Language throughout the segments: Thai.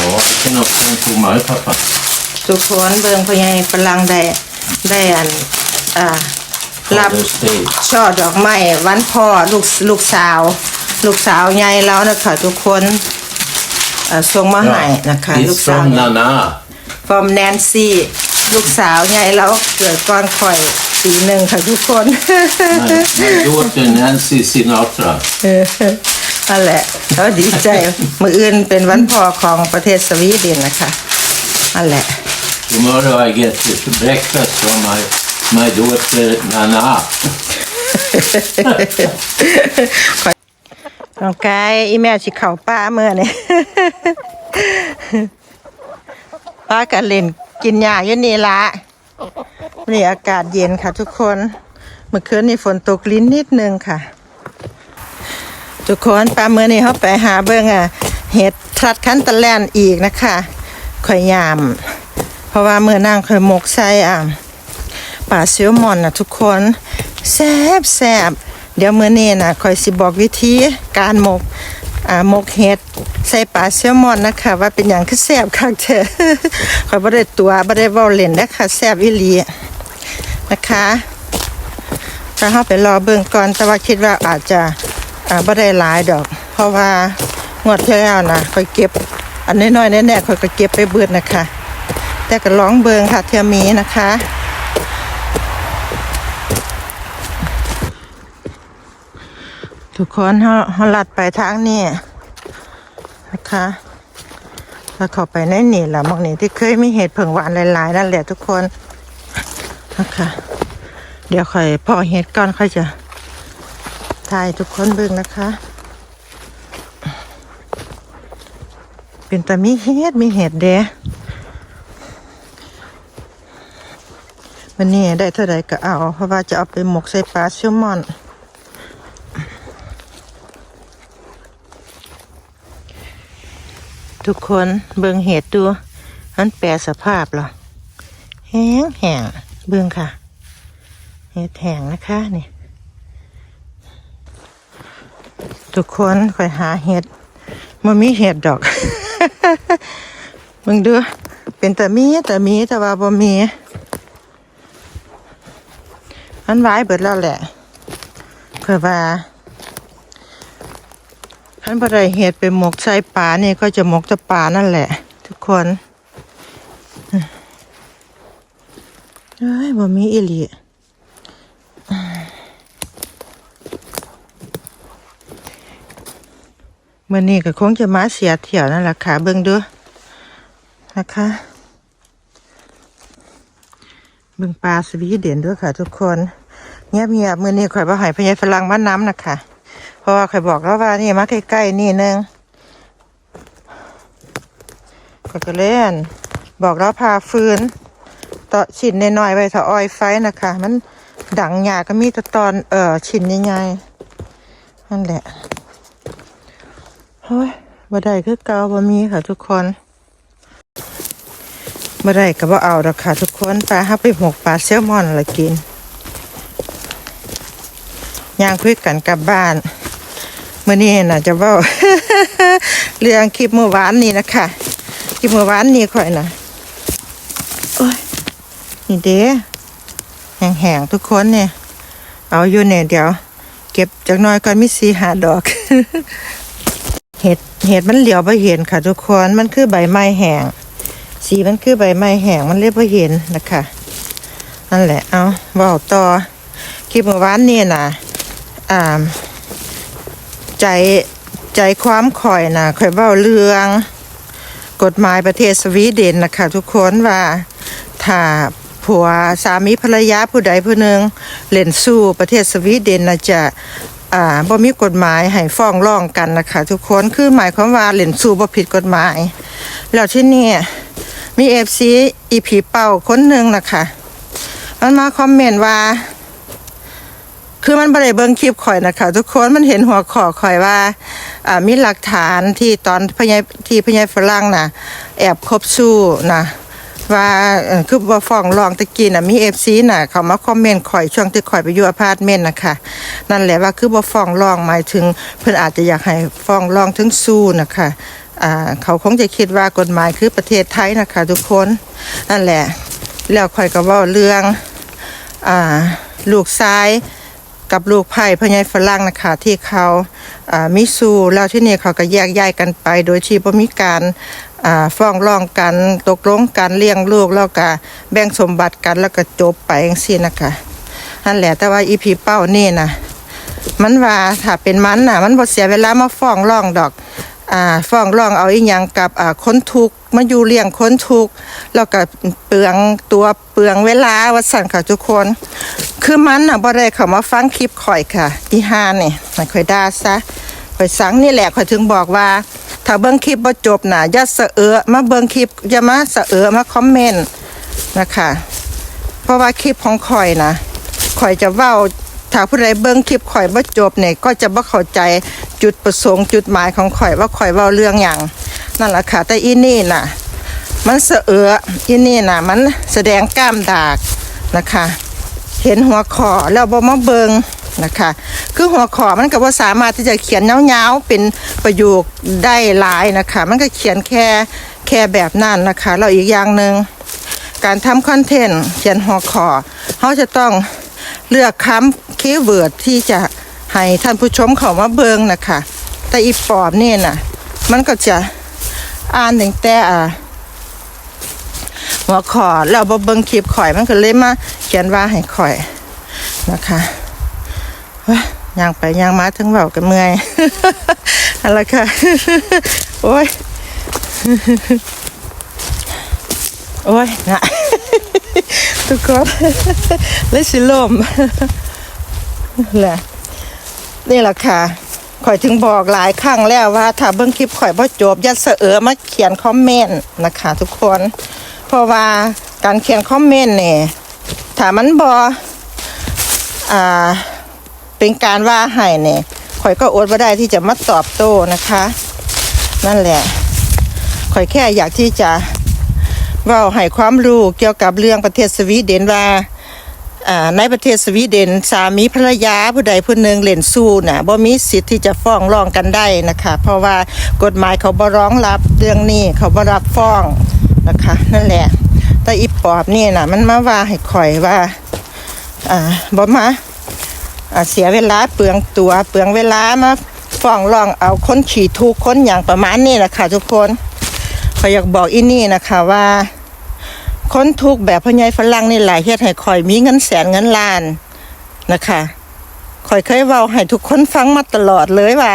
Ja, vilken option tog man pappa? ทุกคนเบิ่งพ่อใหญ่ฝรั่งได้ได้อันอ่ารับ Father's Day. ช่อดอกไม้วันพ่อลูกลูกสาว ลูกสาวใหญ่แล้วนะคะทุกคนเอ่อส่งมาให้นะคะ ลูก It's สาว from Nana. from Nancy ลูกสาวใหญ่แล้วเกิดก่อนข่อยปีหนึ่งค่ะทุกคน My, my daughter Nancy Sinatra. เออ นั่นแหละเขาดีใจมืออื่นเป็นวันพ่อของประเทศสวีเดนนะคะนั่นแหละ Tomorrow I get the breakfast from my, my daughter Nana. น้องกายอีแม่สิเข่าป้าเมื่อนี่ป้ากันเล่นกินหญ้าอยู่นี่ละนี่อากาศเย็นค่ะทุกคน เมื่อคืนนี่ฝนตกลิ้นนิดนึงค่ะ ทุกคนป้าเมื่อนี่เขาไปหาเบิ่งอะเห็ดทรัดคันตะแลนอีกนะคะข่อยยาม เพราะว่าเมื่อนางข่อยหมกใส่อะป่าเซลมอนนะทุกคนแซบแซบเดี๋ยวเมื้อนี้นะคอยสิบอกวิธีการหมกอ่าหมกเห็ดใส่ป่าเซลมอนนะคะ ว่าเป็นอย่างคือแซบคักเถอะคอยบ่ได้ตัวบ่ได้เว้าเล่นนะคะแซบอีหลีนะคะถ้าเฮาไปรอเบิ่งก่อนแต่ว่าคิดว่าอาจจะ อ่าบ่ได้หลายดอก เพราะว่างวดที่แล้วนะค่อยเก็บ อันน้อยๆแน่ๆค่อยก็เก็บไปเบิดนะคะ แต่ก็ลองเบิงค่ะเทียมีนะคะทุกคนเขาเขาลัดไปทางนี้นะคะแล้วเข้าไปในนี่แหละมองนี่ที่เคยมีเห็ดเผงหวานหลายๆนั่นแหละทุกคนนะคะเดี๋ยวค่อยพอเห็ดก่อนค่อยจะ ถ่ายทุกคนเบิ่งนะคะ เป็นแต่มีเห็ดมีเห็ดเด้วันนี้ได้เท่าไรก็เอา เพราะว่าจะเอาไปหมกใส่ปลาแซลมอน ทุกคนเบิ่งเห็ดดูมันแปรสภาพเหรอแห้งแห้งเบิ่งค่ะ เห็ดแห้งนะคะนี่ ทุกคนคอยหาเห็ดมันมีเห็ดดอกเบิ่งดูเป็นแต่มีแต่มีแต่ว่าบ่มีมันไว้เบิดแล้วแหละเพื่อว่าขันบะไรเห็ดไปหมกใส่ปลาเนี่ยก็จะหมกแต่ปลานั่นแหละ ทุกคนเอ้ยบ่มีอีหลี เมื่อนี้ก็คงจะมาเสียเที่ยวนั่นแหละค่ะเบิ่งดูนะคะเบิ่งปลาสวีเด่นด้วยค่ะ ทุกคน เงียบเงียบมื่อนี้ข่อยบ่หายพญายฝรั่งบ้านน้ำนะคะเพราะว่าเคยบอกแล้วว่านี่มาใกล้ๆนี่นึงก็ก็เล่น บอกแล้วพาฟืนต่อชิ้นน้อยๆไว้ถ้าออยไฟนะคะ มันดังหยาก็มีแต่ตอนเอ่อชิ้นใหญ่ๆนั่นแหละ เฮ้ยบ่ได้คือเกาบ่มีค่ะทุกคนบ่ได้ก็บ่เอาดอกค่ะทุกคนปลาห้าไปหมกปลาแซลมอนละกินย่างคุยกันกลับบ้านเมื่อนี้น่ะจะเว่าเรื่องคลิปเมื่อวานนี้นะคะคลิปเมื่อวานนี้ค่อยนะโอ้ยนี่เด้แห้งๆทุกคนเนี่ย เอาอยู่เนี่ยเดี๋ยว เก็บจากน้อยก่อนมีสีหาดอก เห็ดมันเหลียวไปเห็นค่ะทุกคนมันคือใบไม้แห้งสีมันคือใบไม้แห้งมันเรียกว่าเห็นนะคะนั่นแหละเอาเว่าต่อคลิปเมื่อวานนี่นะอ่าใจใจความข่อยนะข่อยเว้าเรื่อง กฎหมายประเทศสวีเดนนะคะทุกคนว่าถ้าผัวสามีภรรยาผู้ใดผู้หนึ่งเล่นสู้ประเทศสวีเดนนะจะ อ่าบ่มีกฎหมายให้ฟ้องร้องกันนะคะทุกคนคือหมายความว่าเล่นสู้บ่ผิดกฎหมาย แล้วที่นี่มีเอฟซีอีผีเป่าคนหนึ่งนะคะมันมาคอมเมนต์ว่า คือมันไม่ได้เบิ่งคลิปข่อยนะคะทุกคนมันเห็นหัวข้อข่อยว่าอ่ามีหลักฐานที่ตอนพญายที่พญายฝรั่งน่ะแอบคบสู้นะ ว่าเอ่อคือว่าฟ้องร้องตะกี้น่ะมีเอฟซีน่ะ เขามาคอมเมนต์ข่อยช่วงที่ข่อยไปอยู่อพาร์ตเมนต์นะคะนั่นแหละว่าคือว่าฟ้องร้องหมายถึง เพิ่นอาจจะอยากให้ฟ้องร้องถึงสู้นะคะอ่าเขาคงจะคิดว่ากฎหมายคือประเทศไทยนะคะทุกคนนั่นแหละ แล้วค่อยก็เว่าเรื่องอ่าลูกซ้ายกับลูกไผ่พญายฝรั่งนะคะที่เขาอ่ามิสูแล้วที่นี่เขาก็แยกย้ายกันไป โดยที่บ่มีการ ฟ้องร้องกันตกลงกันเลี้ยงลูกแล้วก็แบ่งสมบัติกันแล้วก็จบไปจังซี่นะคะนั่นแหละแต่ว่าอีพีเป้านี่นะมันว่าถ้าเป็นมันน่ะ มันบ่เสียเวลามาฟ้องร้องดอกอ่าฟ้องร้องเอาอีหยังกับอ่าคนทุกมาอยู่เลี้ยงคนทุกแล้วก็เปลืองตัวเปลืองเวลาว่าสั่นค่ะทุกคน คือมันน่ะบ่ได้เข้ามาฟังคลิปข่อยค่ะอีหานี่มันข่อยด่าซะข่อยสังนี่แหละข่อยถึงบอกว่า ถ้าเบิ่งคลิปบ่จบนะอย่าสเออมาเบิ่งคลิปอย่ามาสเออมาคอมเมนต์นะคะ เพราะว่าคลิปของข่อยนะข่อยจะเว้าถ้าผู้ใดเบิ่งคลิปข่อยบ่จบเนี่ยก็จะบ่เข้าใจจุดประสงค์จุดหมายของข่อยว่าข่อยเว้าเรื่องหยังนั่นแหละค่ะแต่อีนี่น่ะ มันเสอะเอะอีนี่น่ะ มันแสดงกล้ามดากนะคะ เห็นหัวขอแล้วบ่มาเบิง นะคะ คือหัวข้อมันก็บ่สามารถที่จะเขียนยาๆเป็นประโยคได้หลายนะคะ มันก็เขียนแค่แค่แบบนั้นนะคะแล้วอีกอย่างหนึ่งการทำคอนเทนต์เขียนหัวข้อเขาจะต้องเลือกคำคีย์เวิร์ดที่จะให้ท่านผู้ชมเขามาเบิงนะคะ แต่อีปอบนี่น่ะมันก็จะอ่านถึงแต่อ่าหัวข้อแล้วบเบิงคลิปข่อยมันก็เลยมาเขียนว่าให้ข่อยนะคะ ย่างไปย่างมาถึงเบากันเมื่อยอะไรค่ะ โอ้ย โอ้ยนะทุกคนเลยสิลมแหละนี่แหละค่ะข่อยถึงบอกหลายครั้งแล้วว่า ถ้าเบิ่งคลิปข่อยบ่จบอย่าเสอเอมาเขียนคอมเมนต์นะคะ ทุกคน เพราะว่าการเขียนคอมเมนต์เนี่ยถ้ามันบ่อ่า เป็นการว่าให้เนี่ยข่อยก็อดบ่ได้ที่จะมาตอบโต้นะคะ นั่นแหละข่อยแค่อยากที่จะว่าให้ความรู้เกี่ยวกับเรื่องประเทศสวีเดนว่าในประเทศสวีเดนสามีภรรยาผู้ใดผู้หนึ่งเล่นสู้น่ะบ่มีสิทธิ์ที่จะฟ้องร้องกันได้นะคะ เพราะว่ากฎหมายเขาบ่ร้องรับเรื่องนี้เขาบ่รับฟ้องนะคะ นั่นแหละ แต่อีปอบนี่น่ะมันมาว่าให้ข่อยว่าอ่าบ่มา เสียเวลาเปลืองตัวเปลืองเวลามาฟ้องร้องเอาคนขี่ทุกคนอย่างประมาณนี้แหละค่ะทุกคนขอยอยากบอกอีนี่นะคะว่า คนทุกแบบพ่อใหญ่ฝรั่งนี่หลายเฮ็ดให้ข่อยมีเงินแสนเงินล้านนะคะข่อยเคยเว้าให้ทุกคนฟังมาตลอดเลยว่า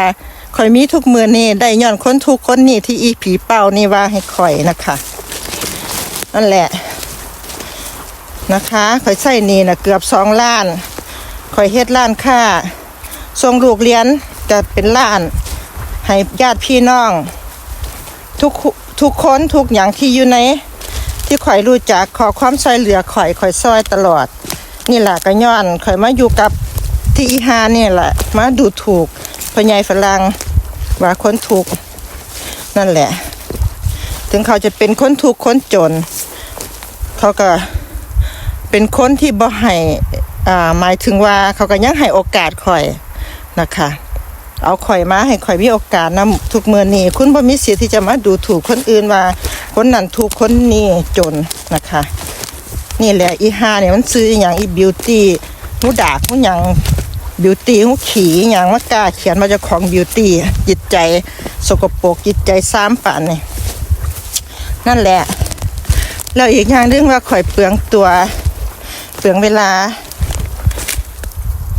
ข่อยมีทุกมือนี่ได้ย้อนคนทุกคนนี่ที่อีผีเป่านี่ว่าให้ข่อยนะคะนั่นแหละนะคะข่อยใส่นี่นะเกือบสองล้าน ข่อยเฮ็ดล้านค่าส่งลูกเรียนก็เป็นล้าน ให้ญาติพี่น้อง ทุกทุกคนทุกอย่างที่อยู่ใน ที่ข่อยรู้จักขอความช่วยเหลือข่อยข่อยซอยตลอด นี่แหละก็ย้อนข่อยมาอยู่กับที่อีหานี่แหละ มาดูถูกพ่อใหญ่ฝรั่งว่าคนถูกนั่นแหละ ถึงเขาจะเป็นคนทุกคนจน เขาก็เป็นคนที่บ่ให้ อ่าหมายถึงว่าเขาก็ยังให้โอกาสข่อยนะคะ เอาข่อยมาให้ข่อยมีโอกาสนำทุกเมื่อนี้คุณบ่มีสิทธิ์ที่จะมาดูถูกคนอื่นว่า คนนั้นถูกคนนี้จนนะคะ นี่แหละอีห้าเนี่ยมันซื้ออย่างอีบิวตี้หูดากหูหยังบิวตี้หูขี่อย่างมากล้าเขียนมาจ้าของบิวตี้จิตใจสกปรกจิตใจซ้ำป่านนี่นั่นแหละแล้วอีกอย่างเรื่องว่าข่อยเปลืองตัวเปลืองเวลา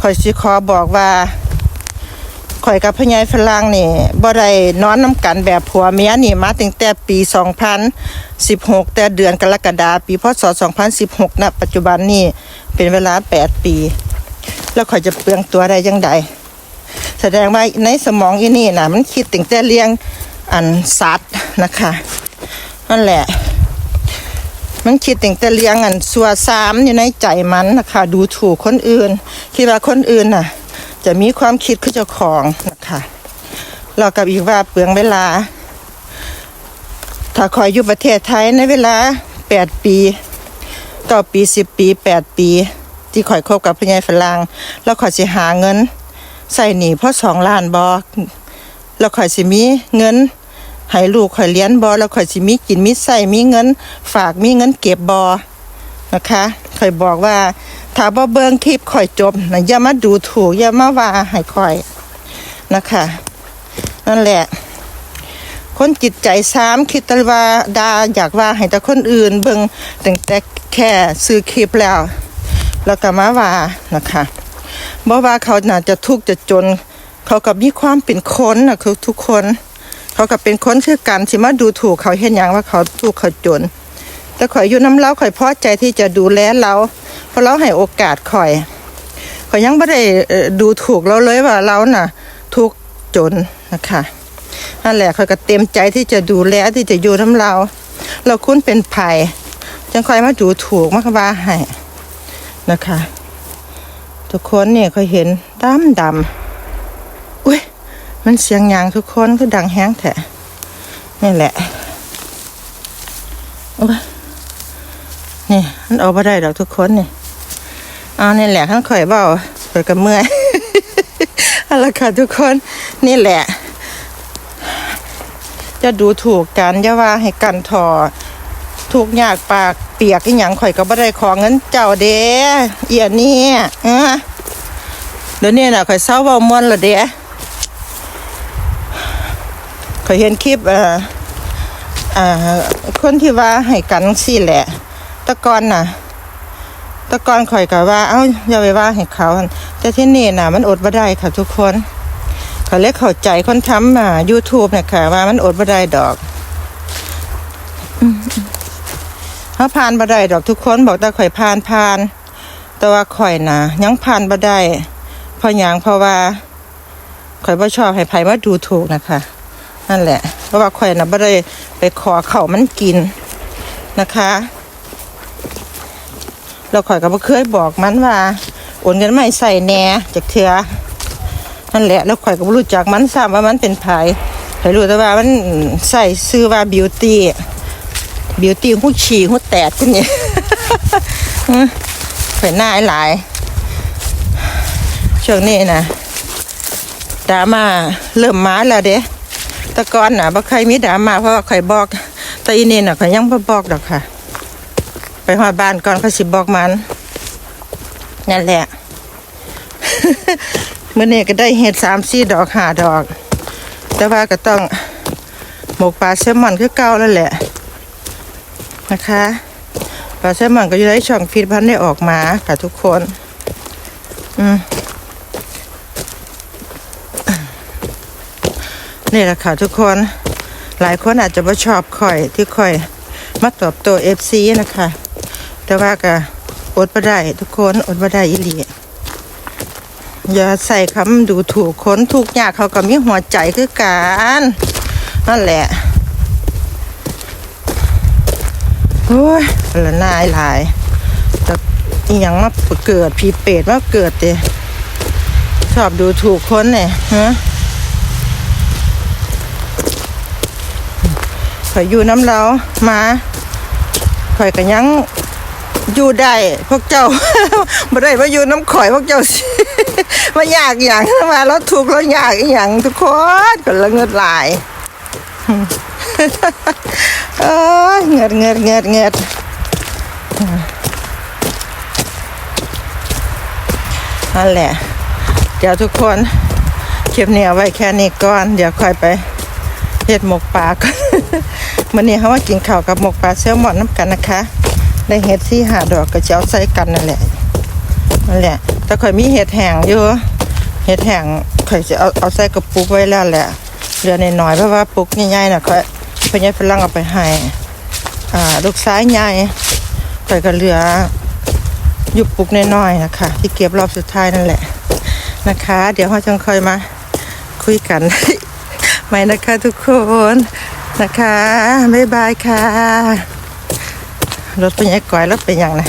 ข่อยสิขอบอกว่าข่อยกับพ่อใหญ่ฝรั่งนี่บ่ได้นอนน้ำกันแบบผัวเมียนี่มาตั้งแต่ปี 2016 แต่เดือนกรกฎาคมปีพศ 2016ณปัจจุบันนี่เป็นเวลา 8 ปี แล้วข่อยจะเปลืองตัวได้ยังไงแสดงว่าในสมองอีนี่น่ะมันคิดตั้งแต่เลี้ยงอันสัตว์นะคะนั่นแหละ มันคิดตั้งแต่เลี้ยงอันสัวซามอยู่ในใจมันนะคะดูถูกคนอื่น คิดว่าคนอื่นน่ะ จะมีความคิดคือเจ้าของนะคะเรากับอีกว่าเปลืองเวลา ถ้าคอยอยู่ประเทศไทยในเวลาแปดปีเก้าปีสิบปีแปดปี ที่คอยคบกับพญายฝรั่งแล้วคอยสิหาเงิน ใส่หนีเพราะสองล้านบอกแล้วคอยสิมีเงิน ให้ลูกข่อยเลี้ยนบอแล้วข่อยสิมีกินมีใส่มีเงิน ฝากมีเงินเก็บบอนะคะข่อยบอกว่าถ้าบ่เบิ่งคลิปข่อยจบนะอย่ามาดูถูกอย่ามาว่าให้ข่อยนะคะ นั่นแหละ คนจิตใจซ้ำคิดแต่ว่าดาอยากว่าให้แต่คนอื่น เบิ่งตั้งแต่แค่ซื้อคลิปแล้ว แล้วก็มาว่านะคะบ่ว่าเขาน่าจะทุกข์จะจน เขากับมีความเป็นคนนะคือทุกคน เขากับเป็นคนคือกันสิมาดูถูกเขาเห็นอย่างว่าเขาทุกเขาจน แต่ข่อยอยู่น้ำเล้าข่อยพอใจที่จะดูแลเราเพราะเราให้โอกาสข่อยข่อยยังไม่ได้ดูถูกเราเลยว่าเราน่ะ ทุกจนนะคะนั่นแหละข่อยก็เต็มใจที่จะดูแลที่จะอยู่น้ำเราเราคุ้นเป็นภัยจังข่อยมาดูถูกมากว่าให้นะคะ ทุกคนเนี่ยข่อยเห็นดำดำ มันเสียงยางทุกคนก็ดังแห้งแท้นี่แหละนี่มันเอาไปได้ดอกทุกคนนี่เอานี่แหละขั้นข่อยเบาข่อยกับเมื่อยเอาละค่ะทุกคนนี่แหละจะดูถูกกันอย่าว่าให้กันทอถูกยากปากเปียกอีหยังข่อยก็บ่ได้ของเงินเจ้าเด้เอียนี่เออเดี๋ยวนี้น่ะข่อยเศร้าเว้ามวนละเด้ ข่อยเห็นคลิปเอ่ออ่าคนที่ว่าให้กันสิแหละตะกอนน่ะตะกอนข่อยก็ว่า เอ้าอย่าไปว่าให้เขาแต่ที่นี่น่ะ มันอดบ่ได้ค่ะทุกคนเขาเลยเข้าใจคนทำอ่า YouTube เนี่ยค่ะว่ามันอดบ่ได้ดอกเขาผ่านบ่ได้ดอกทุกคนบอกแต่ข่อยผ่านผ่าน แต่ว่าข่อยน่ะ ยังผ่านบ่ได้เพราะหยังเพราะว่าข่อยบ่ชอบให้ไผมาดูถูกนะคะ นั่นแหละ เพราะว่าข่อยน่ะบ่ได้ไปขอเขามันกินนะคะเราข่อยก็บ่เคยบอกมันว่าโอนเงินไมาใส่แหน่จากเถือนั่นแหละ แล้วข่อยก็บ่รู้จักมันซ้ำว่ามันเป็นไผข่อยรู้แต่ว่ามันใส่ซื้อว่าบิวตี้บิวตี้หูฉี่หูแตกจังนี่ข่อยหน้าหลายช่วงนี้นะดราม่าเริ่มมาแล้วเด้ ต่ก่อนน่ะบ่เคยมีดามาเพราะว่าข่อยบอกแต่อีนี่น่ะข่อยยังบ่บอกดอกค่ะ ไปฮอดบ้านก่อนเขาสิบอกมันนั่นแหละเมื้อนี้ก็ได้เห็ด3 4ดอก5ดอก แต่ว่าก็ต้องหมกปลาแซลมอนคือเก่าแล้วแหละนะคะปลาแซลมอนก็อยู่ในช่องฟีดพันได้ออกมาค่ะทุกคน อืม นี่แหละค่ะทุกคนหลายคนอาจจะไม่ชอบข่อยที่ข่อยมาตอบโตัวเอฟซีนะคะ แต่ว่าก็อดไม่ได้ทุกคนอดไม่ได้อีหลีอย่าใส่คำดูถูกคนทุกยางเขาก็มีหัวใจคือกันนั่นแหละโอ้ยละนายหลายแต่อีหยังมาเกิดผีเปรตมาเกิดเตชอบดูถูกคนเนี่ยฮะ ข่อยอยู่น้ำเรามาข่อยก็ยังอยู่ได้พวกเจ้าบ่ได้มาอยู่น้ำข่อยพวกเจ้าสิมายากอย่างมาแล้วถูกแล้วยากอย่างทุกคนก็ละเงิดหลายเอ้ยเงิดเงิดเงิดเงิดนั่นแหละ เดี๋ยวทุกคนคลิปนี้เอาไว้แค่นี้ก่อน เดี๋ยวค่อยไปเห็ดหมกปลาก่อน วันนี้เขาว่ากินข้าวกับหมกปลาแซลมอนน้ำกันนะคะ ได้เห็ดสี่หาดอกก็จะเอาใส่กันนั่นแหละนั่นแหละแต่ข่อยมีเห็ดแห้งอยู่เห็ดแห้งข่อยจะเอาเอาใส่กระปุกไว้แล้วแหละเหลือในน้อยๆเพราะว่าปุกใหญ่ๆน่ะข่อยพ่อใหญ่ฝรั่งเอาไปให้อ่าลูกซ้ายใหญ่ข่อยก็เหลืออยู่ปุกน้อยๆนะคะ ที่เก็บรอบสุดท้ายนั่นแหละนะคะ เดี๋ยวเราจะค่อยมาคุยกัน ไหมนะคะทุกคน นะคะ บ๊ายบายค่ะ รถเป็นยังก่อยรถเป็นยังนะ